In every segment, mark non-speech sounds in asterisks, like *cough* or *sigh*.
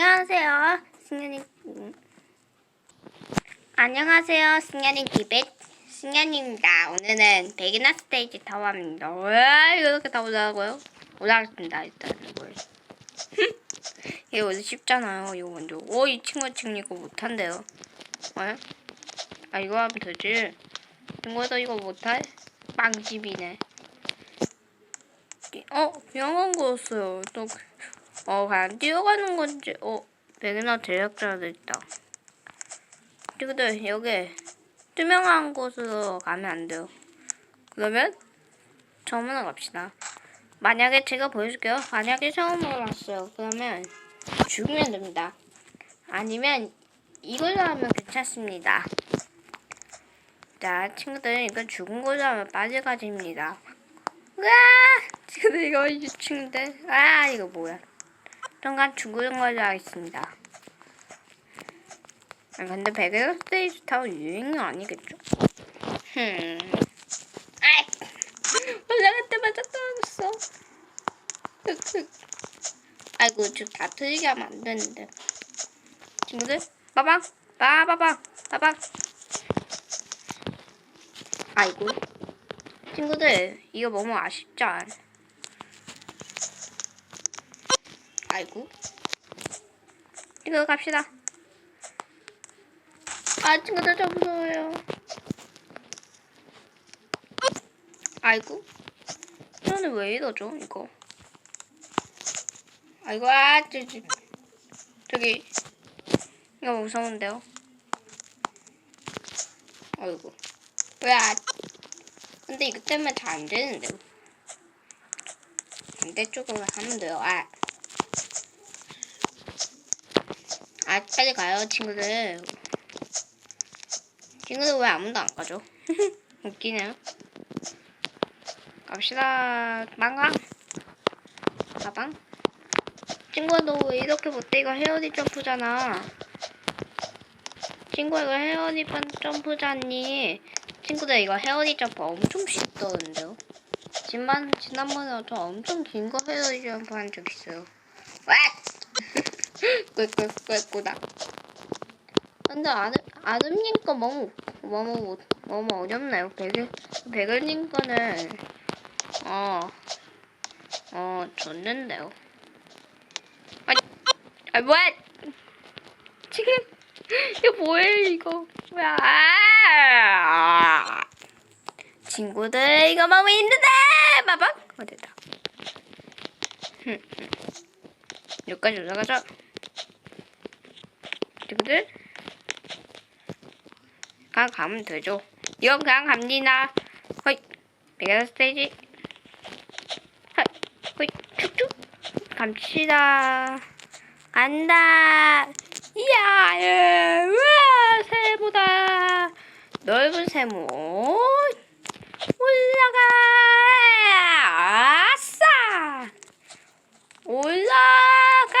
안녕하세요. 승현이. 안녕하세요. 승현이 기백. 승현입니다. 오늘은 베기너 스테이지 타워입니다. 왜 이렇게 다 올라가고요? 올라가겠습니다. 일단 이걸. *laughs* 이거 원래 쉽잖아요. 이거 먼저. 오, 이 친구 지금 이거 못한대요. 왜? 아, 이거 하면 되지. 친구도 이거 못할? 빵집이네. 어, 영한 거였어요. 또, 어, 그냥 뛰어가는 건지, 어, 베기너 제작자도 있다. 친구들, 여기, 투명한 곳으로 가면 안 돼요. 그러면, 처음으로 갑시다. 만약에 제가 보여줄게요. 만약에 처음으로 왔어요. 그러면, 죽으면 됩니다. 아니면, 이걸로 하면 괜찮습니다. 자, 친구들, 이거 죽은 걸로 하면 빠져가집니다. 으아! 친구들, 이거 유충들. 아, 이거 뭐야. 순간 죽은 걸로 하겠습니다. 아, 근데 베개가 스테이지 타워 유행이 아니겠죠? 흠. 아이! 올라갈 때마다 떨어졌어. 아이고, 지금 다 틀리게 하면 안 되는데. 친구들, 빠방! 빠바방! 빠방! 아이고. 친구들, 이거 너무 아쉽죠? 아 이고. 이거 갑시다. 아, 친구들 저 무서워요. 아이고. 저는 왜 이러죠, 이거? 아이고, 아, 저, 저, 저기. 이거 무서운데요? 아이고. 왜, 아, 근데 이거 때문에 잘 안 되는데요? 반대쪽으로 하면 돼요, 아. 아, 빨리 가요, 친구들. 친구들 왜 아무도 안 가죠? *laughs* 웃기네요. 갑시다. 망강. 가방. 친구야, 너 왜 이렇게 못해? 이거 헤어디 점프잖아. 친구야, 이거 헤어디 점프잖니. 친구들, 이거 헤어디 점프 엄청? 지난, 지난번에 저 엄청 긴 거 헤어디 점프 한 적 있어요. 와! 꿀꿀꿀꿀다. 근데 아름 아름님 거 너무 너무 너무 어렵나요? 백일 백일님 거는 어어 줬는데요. 아, 아 뭐야? 지금 이거 뭐예요 이거? 뭐야? 아! 친구들 이거 너무 힘든데 봐봐 어디다? 여기까지 올라가자. 친구들 그냥 가면 되죠. 이건 그냥 갑니다. 허이 메가 스테이지 허이 허이 쭉쭉 갑시다. 간다. 이야 예. 우와 새보다 넓은 세모 올라가 아싸 올라가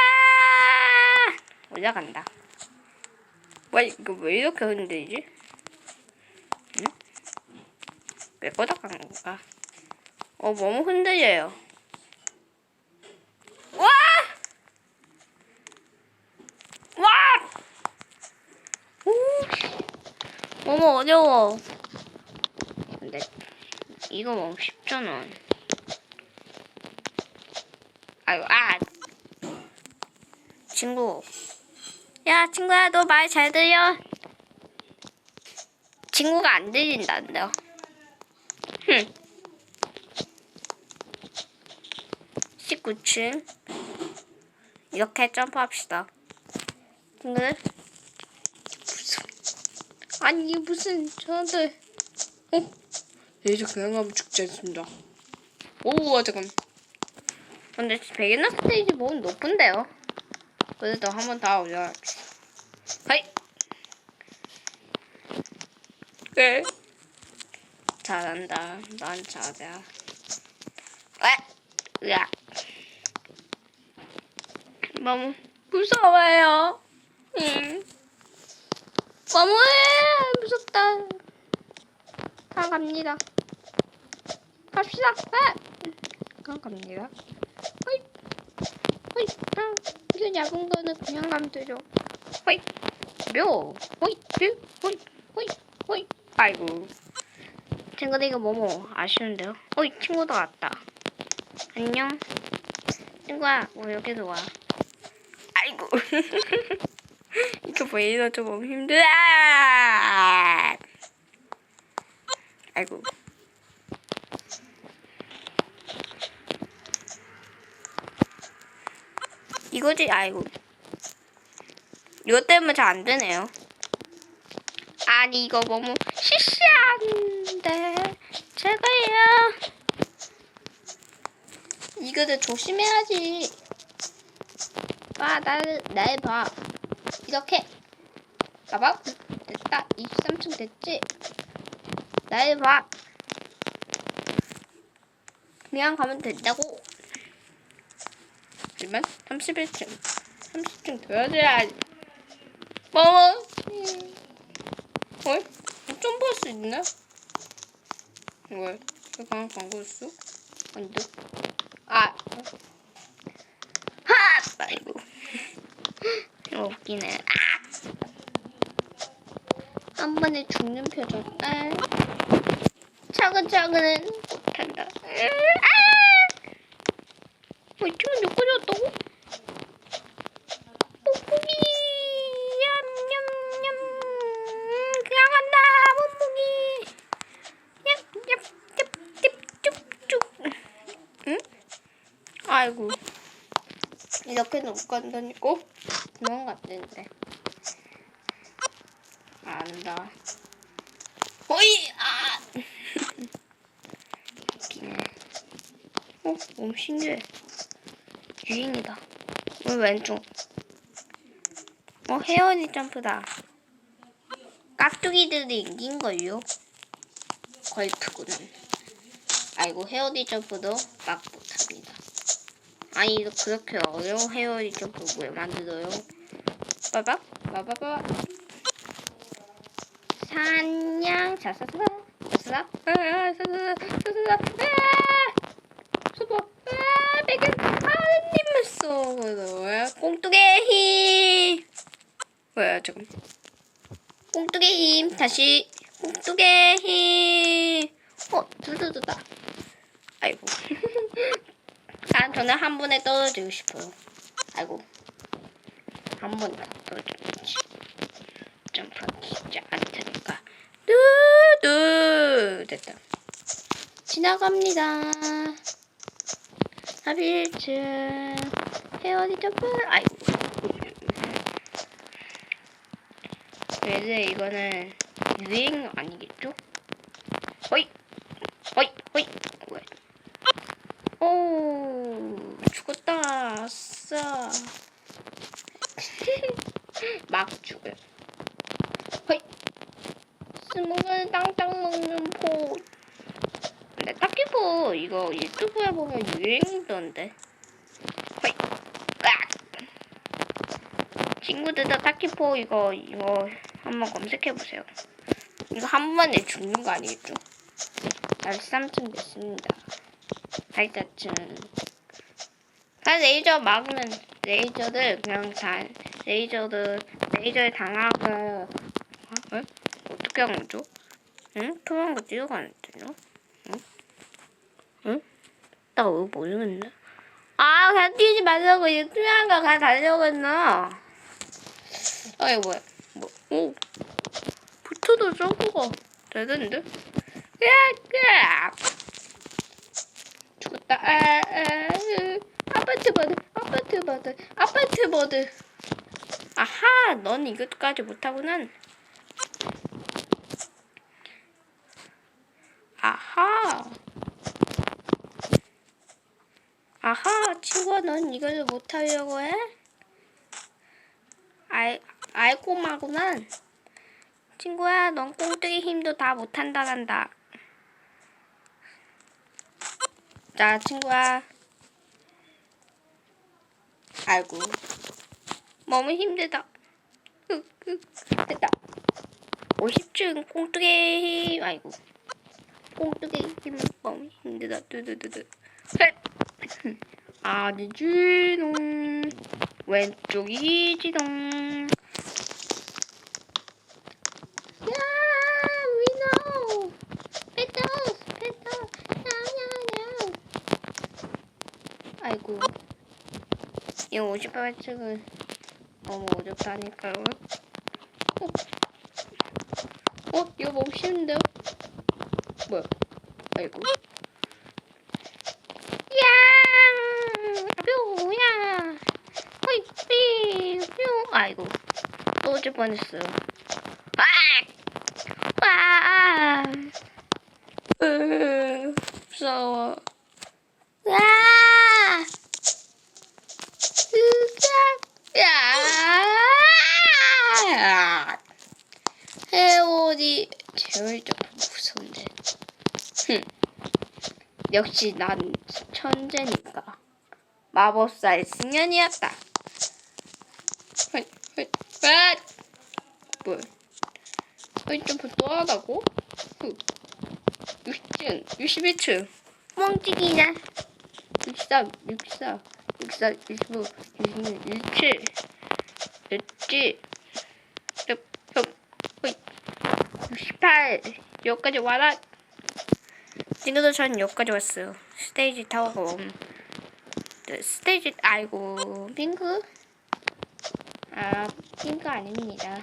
올라간다. 와 이거 왜 이렇게 흔들리지? 응? 왜 뻗어간 건가? 어 너무 흔들려요. 와! 와! 오! 너무 어려워. 근데 이거 너무 쉽잖아. 아유 아 친구. 야, 친구야, 너 말 잘 들려? 친구가 안 들린다는데요. 흠. 19층. 이렇게 점프합시다. 친구들. 무슨. 아니, 무슨, 저한테. 어? 네, 이제 그냥 가면 죽지 않습니다. 오, 잠깐. 근데 베개나 스테이지 몸 높은데요? 그래도 한번더 올려봅시다. 하이! 네. 잘한다. 난 잘해. 에! 으악. 너무 무서워요. 응. 너무 무섭다. 다 갑니다. 갑시다. 에! 그럼 갑니다. 하이! 호이 아 이거 얇은 거는 그냥 가면 되죠 호이 묘 호이 뷰 호이 호이 호이 아이고. 친구들 이거 뭐뭐 아쉬운데요? 어이 친구도 왔다. 안녕. 친구야 뭐 여기도 와. 아이고. *laughs* 이거 왜 이러죠 너무 힘들어. 아이고. 이거지? 아이고. 이것 때문에 잘 안 되네요. 아니 이거 너무 시시한데. 제가요. 이거를 조심해야지. 봐 나를 날봐. 이렇게. 봐봐. 됐다. 23층 됐지? 날봐. 그냥 가면 된다고. 하지만 31층 30층 돼야지. 뭐? 어? 점프할 수 있나? 왜? 왜 방금 광고였어? 아닌데? 아! 하! 아이고 이거 웃기네 아! 한 번에 죽는 표정 아! 차근차근은 못한다 아! 어, 이 친구 몇 가져왔다고? 뽁뽁이 냠냠냠 그냥 간다 뽁뽁이 얍얍얍얍 쭉쭉 응? 아이고. 이렇게는 못 간다니까? 도망갔는데. 안다 어이 아! 웃기네 어 너무 신기해. 유행이다. 왜 왼쪽. 어 헤어리 점프다. 깍두기들이 이긴 걸요? 걸프구는 아이고 헤어리 점프도 막 못합니다 아니 이거 그렇게 어려운 헤어리 점프 왜 만들어요. 빠박 빠바바 산양 자사사 자사사 자사사 자사사 아! 백은 하느님을 쏘고 왜? 꽁뚝의 힘. 뭐야 지금? 꽁뚝의 힘. 다시. 꽁뚝의 힘어 두두두다 아이고 *laughs* 난 저는 한 번에 떨어지고 싶어요. 아이고. 한 번에 떨어지겠지. 점프하기 쉽지 않다니까. 두두 됐다. 지나갑니다. 3일쯤 헤어리 점프? 아이고. 그래도 이거는 유행 아니겠죠? 허이 허이 왜? 오 죽었다. 아싸. *laughs* 막 죽어요. 허이. 스모글 땅땅 먹는 포. 근데 딱히고 이거 유튜브에 보면 유행이던데. 허이. 깍 친구들도 타키포 이거 이거 한번 검색해 보세요. 이거 한 번에 죽는 거 아니겠죠? 날쌈쯤 됐습니다. 발자층. 다 레이저 막으면 레이저를 그냥 다 레이저를 레이저에 당하고 어? 어? 어떻게 하는 거죠? 응? 통한 거 뛰어가는 데요? 응? 응? 나 이거 모르겠네. 아 그냥 뛰지 말라고 이거 투명한 거 그냥 달려고 했나? 아이 뭐야 뭐, 오 부트도 저거가 되던데 야 야 죽었다 아, 아, 으. 아파트 버드 아파트 버드 아파트 버드 아하 넌 이것까지 못하구나 아하 아하 친구야 넌 이걸 못하려고 해? 알, 알고마구만. 친구야, 넌 꽁뜨기 힘도 다 못한다란다. 자, 친구야. 아이고. 너무 힘들다. 됐다. 50층 꽁뜨기 힘. 아이고. 꽁뜨기 힘 너무 힘들다. 두두두두. 헷. 아니지롱 왼쪽이지롱 야 위노 페터스 페터 야야야 아이고 이거 58층은 너무 어렵다니까요 어? 어? 이거 너무 쉬운데요? 뭐야 아이고 야! 뿅야! 호이, 삐, 뿅! 아이고, 떨어질 뻔했어요. 아! 아! 으, 무서워. 야! 으악! 야! 헤어지 제일 좀 무서운데. 흠. 역시 난 천재니까 마법사의 승연이었다. 헐, 헐, 아! 뭐? 헐, 점프 또 하다고? 후. 60층, 61층. 멍찌기냐? 63, 64, 64, 65, 66, 67. 됐지? 엽, 엽, 헐. 68. 여기까지 와라. 지금도 전 여기까지 왔어요. 스테이지 타워가 옴. 네, 스테이지 아이고 핑크? 아 핑크 아닙니다.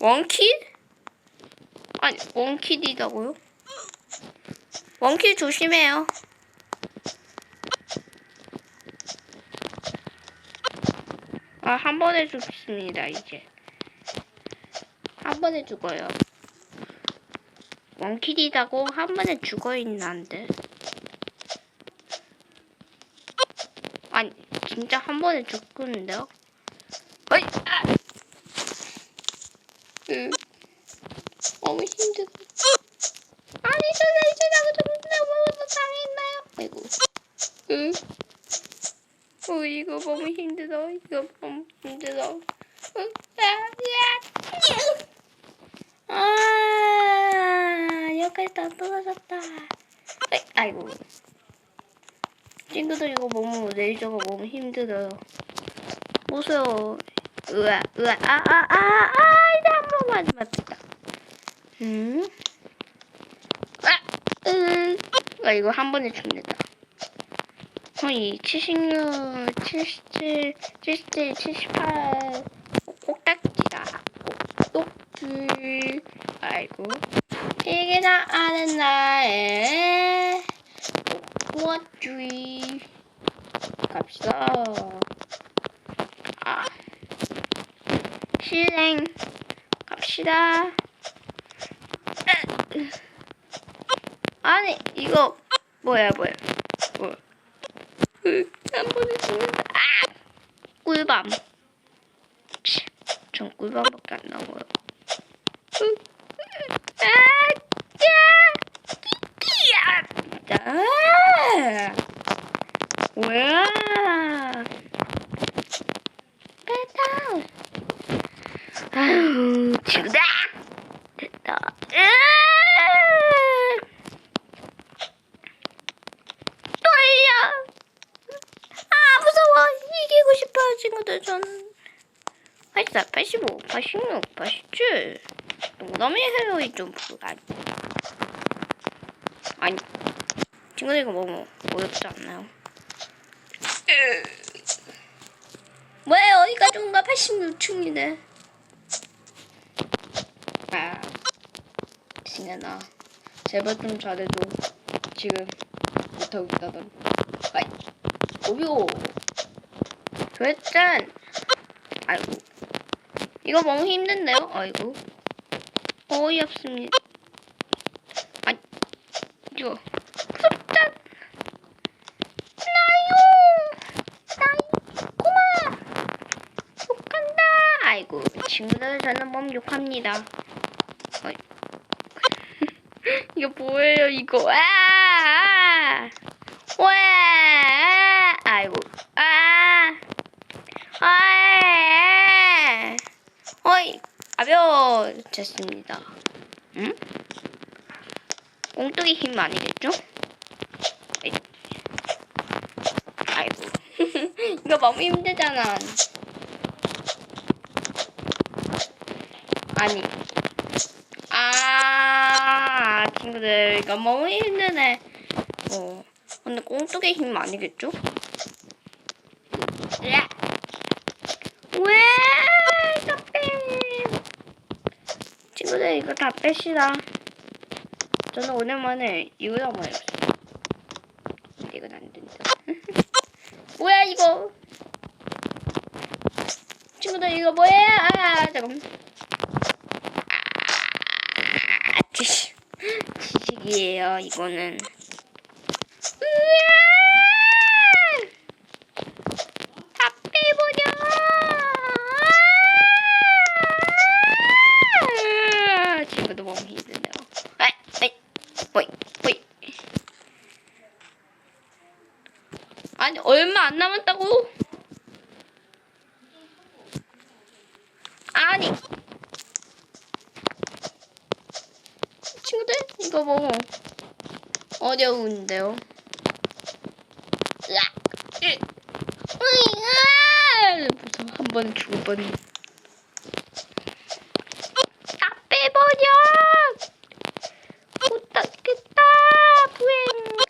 원킷? 아니 원킷이다고요? 원킷 조심해요. 아 한 번에 죽습니다 이제. 한 번에 죽어요. 원킬이다고 한 번에 죽어 있는데. 아니 진짜 한 번에 죽겠는데요? 어이! 아! 으. 너무 힘들어. 아니 저는 이제 나도 너무 당했나요? 아이고. 으. 어 이거 너무 힘들어. 이거 너무 힘들어. 으, 아, 야. 아, 다 떨어졌다. 아이, 아이고. 친구들 이거 너무 레이저가 너무 힘들어요. 보세요. 으아, 으아, 아, 아, 아, 아, 이제 한 번만 맞다. 음? 아, 으, 아, 이거 한 번에 죽는다. 거의 76, 77, 77, 78, 꼭딱지다. 꼭지. 아이고. 이게 다 아는 나의 꼬아주의. 갑시다. 아. 실행. 갑시다. 으. 아니, 이거, 뭐야, 뭐야. 뭐야. 으, 한 번에 죽는다. 아! 꿀밤. 치, 전 꿀밤밖에 안 나와요. 으, 으, 아, 야! 자. 뭐야? 됐다. 아유, 지구다! 됐다. 으아! 떨려! 아, 무서워! 이기고 싶어요, 친구들. 전 84, 85, 86, 87. 농담이에요, 이 점프. 아니. 아니. 친구들 이거 너무 어렵지 않나요? 왜 어디가 좋은가 86층이네. 아, 신현아, 제발 좀 잘해줘. 지금 못하고 있다던. 아이, 오요. 됐짠. 아이고, 이거 너무 힘든데요? 아이고, 어이없습니다. 만족합니다. *laughs* 이거 뭐예요, 이거? 아! 아. 와! 아! 아이고. 아! 아! 아. 어이, 아벼 됐습니다. 응? 꽁뚜기 힘 아니겠죠? 아이고. *laughs* 이거 너무 힘들잖아. 아니. 아, 친구들, 이거 너무 힘드네. 어. 근데 꽁뚝의 힘 아니겠죠? 으악. 왜? 다 빼. 친구들, 이거 다 뺍시다. 저는 오랜만에 이거 한번 해봤어요. 근데 이건 안 된다. *laughs* 뭐야, 이거? 친구들, 이거 뭐예요? 아, 잠깐만. 아, 지식. 지식 이에요, 이거는. 으아! 다 빼버려! 아! 친구도 너무 힘드네요. 아이, 아이, 호이, 호이. 아니, 얼마 안 남았다고? 아니. 친구들, 이거 뭐 어려운데요. 으악! 으! 으아! 무서워. 한 번에 죽을 뻔. 다 빼버려! 못하겠다! 부행!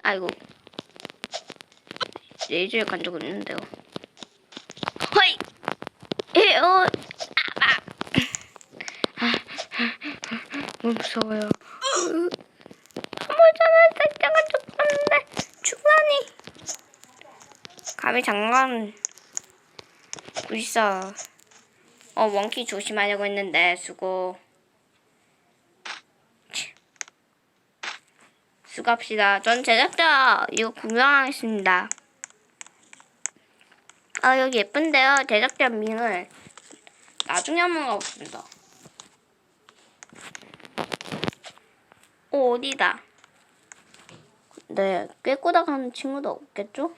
아이고. 레이저에 간 적은 있는데요. 허이! 에어! 아, 아. 너무 무서워요. 한번전에 살짝은 죽었는데 죽다니. 감히 장관 불사. 어 원키 조심하려고 했는데 수고. 치. 수고합시다. 전 제작자 이거 구경하겠습니다. 아 여기 예쁜데요. 제작자 밍을 나중에 한번 가보겠습니다. 오 어디다? 네, 꿰꼬다 가는 친구도 없겠죠?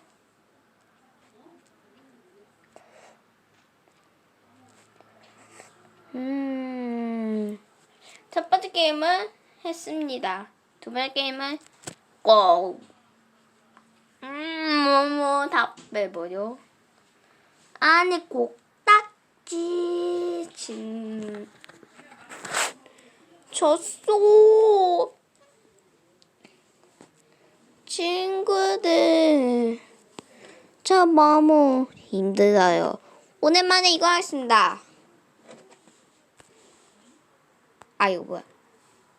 음, 첫 번째 게임은 했습니다. 두 번째 게임은 고. 음, 뭐뭐 다 빼버려. 아니 꼭딱지 진. 졌어. 친구들, 저 너무 힘들어요. 오랜만에 이거 하겠습니다. 아, 이거 뭐야?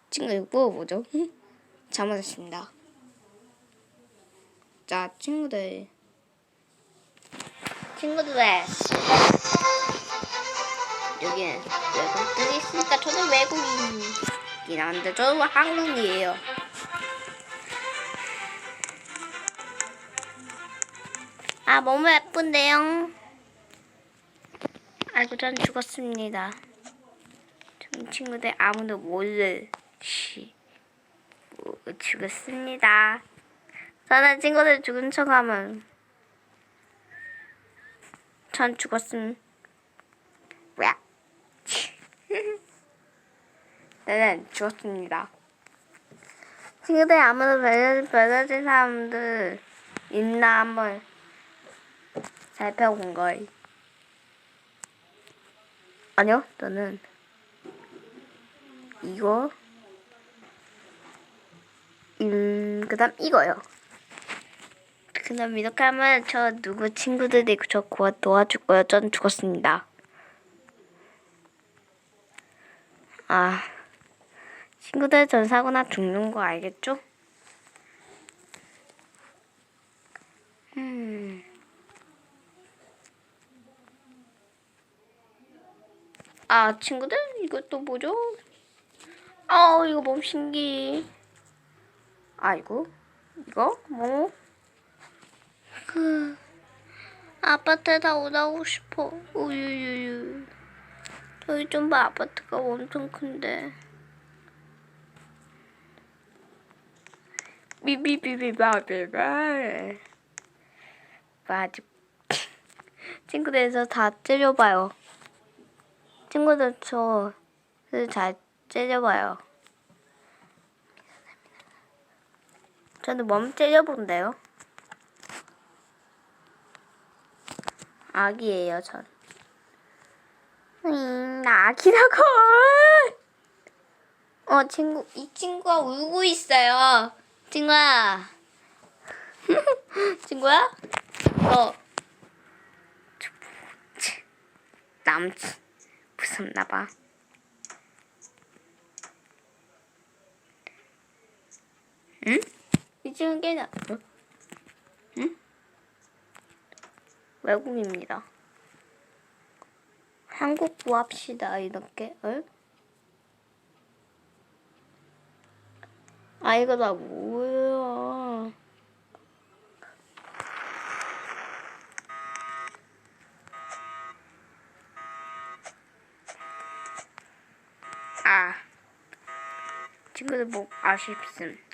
친구 이거 뭐죠? *laughs* 잘못했습니다. 자, 친구들. 친구들. 여기는 외국들이 있으니까 저는 외국인이긴 한데 저는 한국인이에요. 아 너무 예쁜데요. 아이고 전 죽었습니다. 전 친구들 아무도 모르시 뭐, 죽었습니다. 저는 친구들 죽은 척하면 전 죽었음. 왜? *laughs* 나는 죽었습니다. 친구들 아무도 별려진 사람들 있나 한번 살펴본 걸. 아니요, 저는 이거, 음, 그다음 이거요. 그다음 이렇게 하면 저 누구 친구들이 저 구워 도와줄 거예요. 전 죽었습니다. 아, 친구들 전 사고나 죽는 거 알겠죠? 음. 아, 친구들, 이것도 뭐죠? 아, 이거 너무 신기해. 아이고, 이거 뭐? 그 아파트에 다 오다고 싶어. 우유유유. 저기 좀 봐, 아파트가 엄청 큰데. 비비비비바비바. 아직 *laughs* 친구들에서 다 째려봐요. 친구들 저잘 째려봐요. 저는 몸 째려본대요. 아기예요, 전. 음, 나 아기라고. 어, 친구, 이 친구가 울고 있어요. 친구야. *laughs* 친구야? 너. 남친. 무섭나봐. 응? 이 친구 깨나. 어? 응? 외국입니다. 한국 구합시다 이렇게. 응? 아 이거 다 뭐야? 아 친구들 뭐 아쉽음.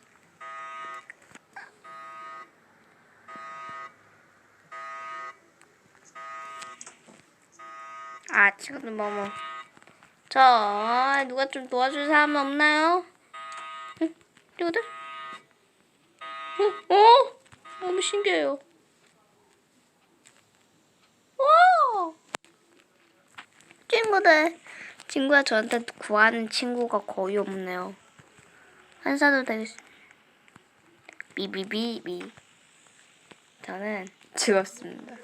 아 친구들 뭐뭐. 저 누가 좀 도와줄 사람 없나요? 응? 친구들? 어? 어? 너무 신기해요. 와! 친구들, 친구가 저한테 구하는 친구가 거의 없네요. 한사도 되겠습니다. 비비비비. 저는 즐겁습니다.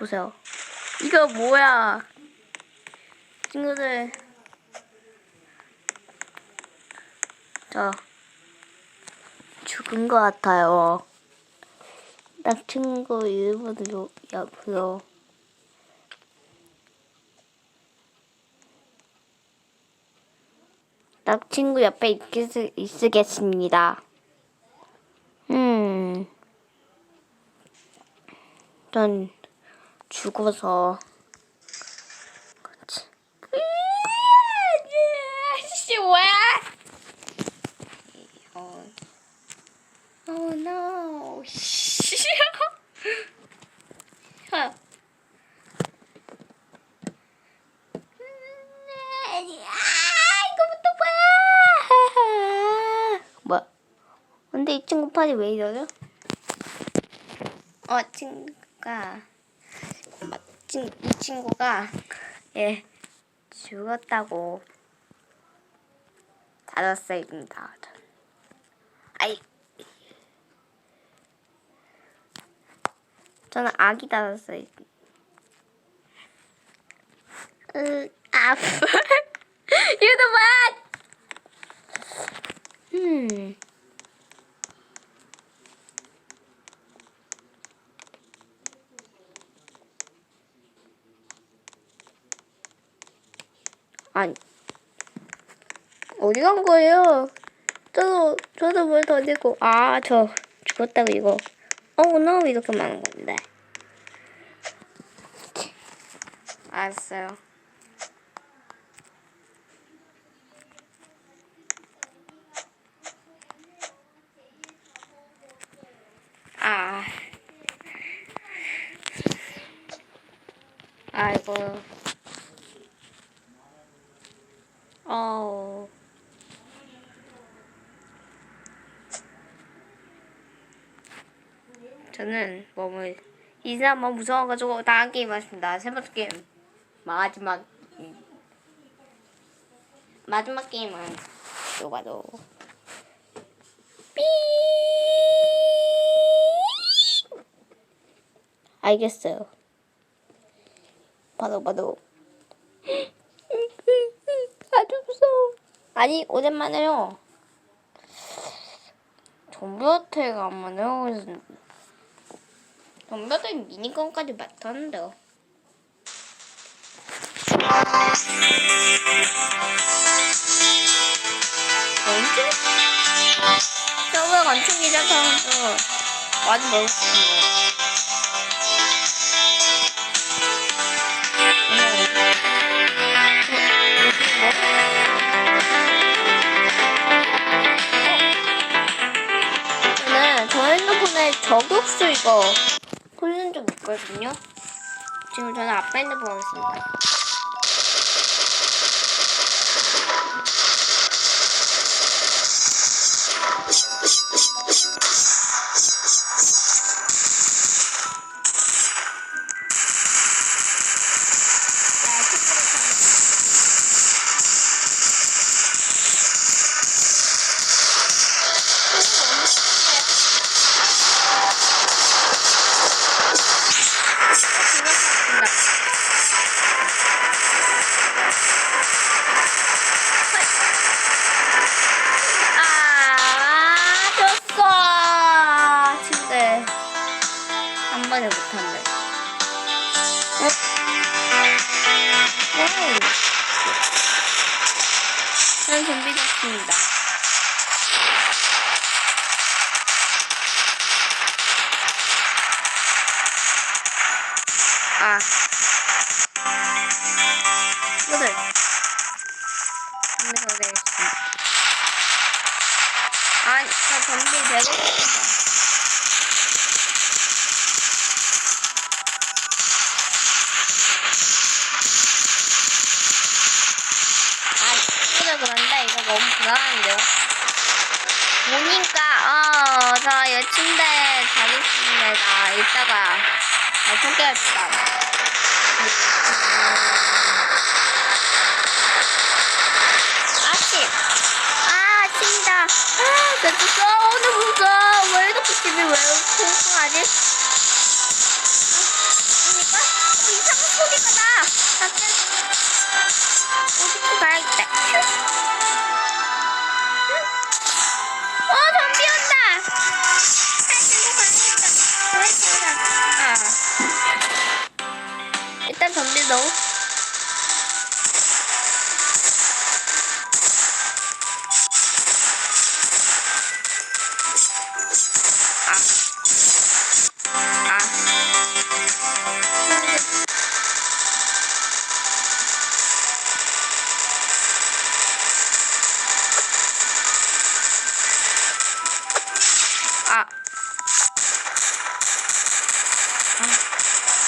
보세요. 이거 뭐야? 친구들. 저 죽은 것 같아요. 딱 친구 일부러 옆으로. 딱 친구 옆에 있겠, 있으겠습니다. 음. 전 죽어서. 씨, 왜? 어. Oh no. 뭐야? 근데 이 친구 팔이 왜 이러죠? 어, 친구가 친, 이 친구가 예 죽었다고 다섯 살입니다. 아이 저는 아기 살. 으 아프. 유도만. 음. *laughs* 아니 어디 간 거예요? 저도 저도 뭘 던지고 아 저 죽었다고 이거. 어우 너 이렇게 많은 건데? 알았어요 아 아이고 어 저는 몸을 이제 한번 무서워가지고 다음 게임 하겠습니다. 세 번째 게임 마지막 마지막 게임은 또 봐도 삐 알겠어요. 봐도 봐도 아주 무서워. 아니 오랜만에요. 좀비 호텔 한번 해보겠습니다. 좀비호텔 미니건까지 맡았는데요. 뭐지? 서버 건축 기자사도 많이 먹었습니다. 저는 저 핸드폰에 저격수 이거 돌린 적 있거든요. 지금 저는 아빠 핸드폰 하겠습니다. 그런데 이거 너무 불안한데요. 보니까 어, 저이 침대 자겠습니다. 이따가 소개합시다. 아침. 아, 아침이다. 아, 나 진짜 오늘 무서워. 왜 이렇게 집이 왜 쿵쿵하지? 한다고?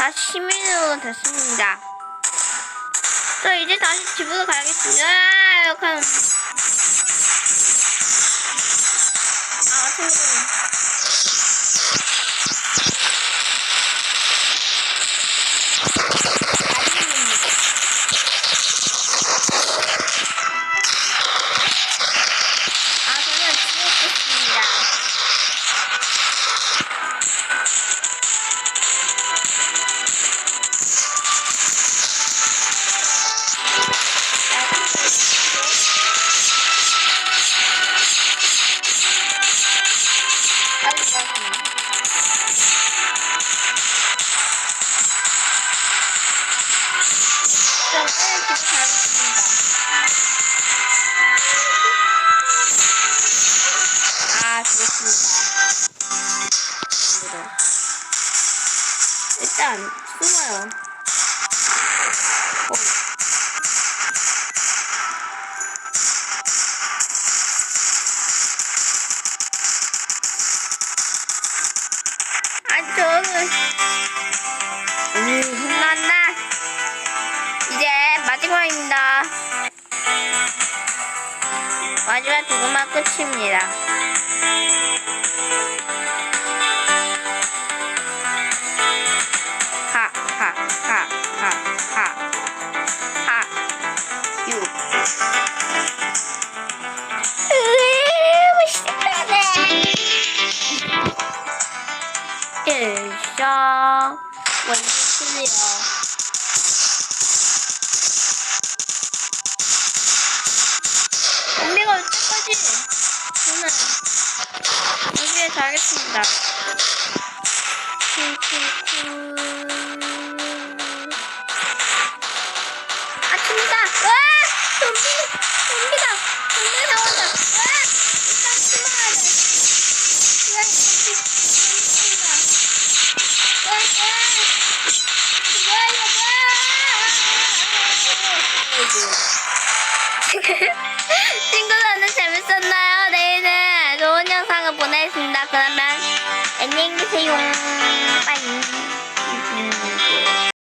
다 10일 정도 됐습니다. 저 이제 다시 집으로 가야겠습니다. 아, 그럼.